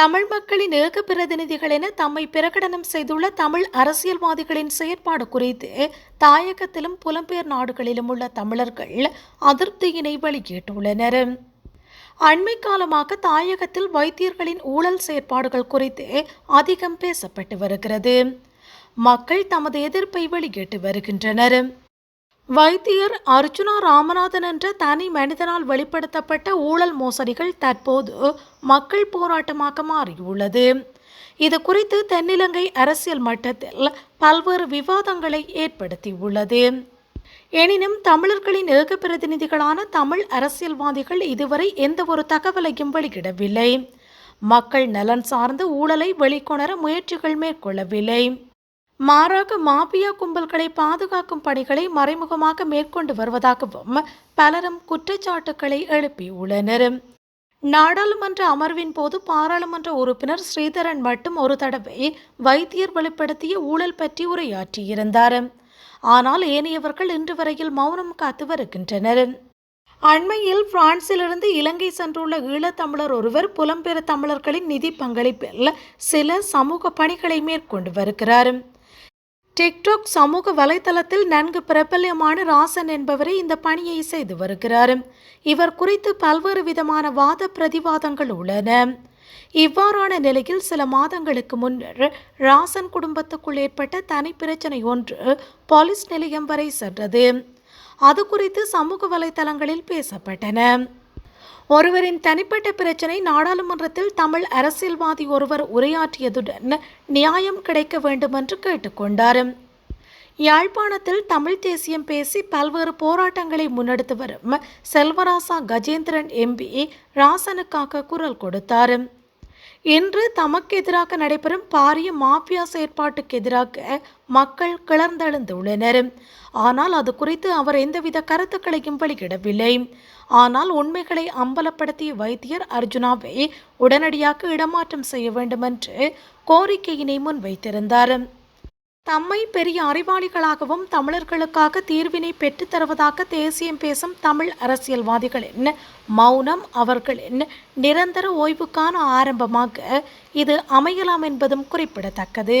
தமிழ் மக்களின் ஏக பிரதிநிதிகள் என தம்மை பிரகடனம் செய்துள்ள தமிழ் அரசியல்வாதிகளின் செயற்பாடு குறித்து தாயகத்திலும் புலம்பெயர் நாடுகளிலும் உள்ள தமிழர்கள் அதிருப்தியினை வெளியிட்டுள்ளனர். அண்மை காலமாக தாயகத்தில் வைத்தியர்களின் ஊழல் செயற்பாடுகள் குறித்து அதிகம் பேசப்பட்டு வருகிறது. மக்கள் தமது எதிர்ப்பை வெளியிட்டு வருகின்றனர். வைத்தியர் அர்ஜுனா ராமநாதன் என்ற தனி மனிதனால் வெளிப்படுத்தப்பட்ட ஊழல் மோசடிகள் தற்போது மக்கள் போராட்டமாக மாறியுள்ளது. இது குறித்து தென்னிலங்கை அரசியல் மட்டத்தில் பல்வேறு விவாதங்களை ஏற்படுத்தியுள்ளது. எனினும் தமிழர்களின் ஏக பிரதிநிதிகளான தமிழ் அரசியல்வாதிகள் இதுவரை எந்த ஒரு தகவலையும் வெளியிடவில்லை. மக்கள் நலன் சார்ந்த ஊழலை வெளிக்கொணர முயற்சிகள் மேற்கொள்ளவில்லை. மாறாக மாபியா கும்பல்களை பாதுகாக்கும் பணிகளை மறைமுகமாக மேற்கொண்டு வருவதாகவும் பலரும் குற்றச்சாட்டுக்களை எழுப்பியுள்ளனர். நாடாளுமன்ற அமர்வின் போது பாராளுமன்ற உறுப்பினர் ஸ்ரீதரன் மட்டும் ஒரு தடவை வைத்தியர் வெளிப்படுத்திய ஊழல் பற்றி உரையாற்றியிருந்தார். ஆனால் ஏனையவர்கள் இன்று வரையில் மௌனம் காத்து வருகின்றனர். அண்மையில் பிரான்சிலிருந்து இலங்கை சென்றுள்ள ஈழத்தமிழர் ஒருவர் புலம்பெயர் தமிழர்களின் நிதி பங்களிப்பில் சில சமூக பணிகளை மேற்கொண்டு வருகிறார். டிக்டாக் சமூக வலைதளத்தில் நன்கு பிரபல்யமான ராசன் என்பவரே இந்த பணியை செய்து வருகிறார். இவர் குறித்து பல்வேறு விதமான வாத பிரதிவாதங்கள் உள்ளன. இவ்வாறான நிலையில் சில மாதங்களுக்கு முன்னர் ராசன் குடும்பத்துக்குள் ஏற்பட்ட தனி பிரச்சனை ஒன்று போலீஸ் நிலையம் வரை சென்றது. அது குறித்து சமூக வலைதளங்களில் பேசப்பட்டன. ஒருவரின் தனிப்பட்ட பிரச்சனை நாடாளுமன்றத்தில் தமிழ் அரசியல்வாதி ஒருவர் உரையாற்றியதுடன் நியாயம் கிடைக்க வேண்டுமென்று கேட்டுக்கொண்டார். யாழ்ப்பாணத்தில் தமிழ் தேசியம் பேசி பல்வேறு போராட்டங்களை முன்னெடுத்து வரும் செல்வராசா கஜேந்திரன் எம்பி ராசனுக்காக குரல் கொடுத்தார். இன்று தமக்கு எதிராக நடைபெறும் பாரிய மாஃபியா செயற்பாட்டுக்கு எதிராக மக்கள் கிளர்ந்தெழுந்துள்ளனர். ஆனால் அது குறித்து அவர் எந்தவித கருத்துக்களையும் வெளியிடவில்லை. ஆனால் உண்மைகளை அம்பலப்படுத்திய வைத்தியர் அர்ஜுனாவை உடனடியாக இடமாற்றம் செய்ய வேண்டுமென்று கோரிக்கையினை முன்வைத்திருந்தார். தம்மை பெரிய அறிவாளிகளாகவும் தமிழர்களுக்காக தீர்வினை பெற்றுத் தருவதாக தேசியம் பேசும் தமிழ் அரசியல்வாதிகளின் மௌனம் அவர்களின் நிரந்தர ஓய்வுக்கான ஆரம்பமாக இது அமையலாம் என்பதும் குறிப்பிடத்தக்கது.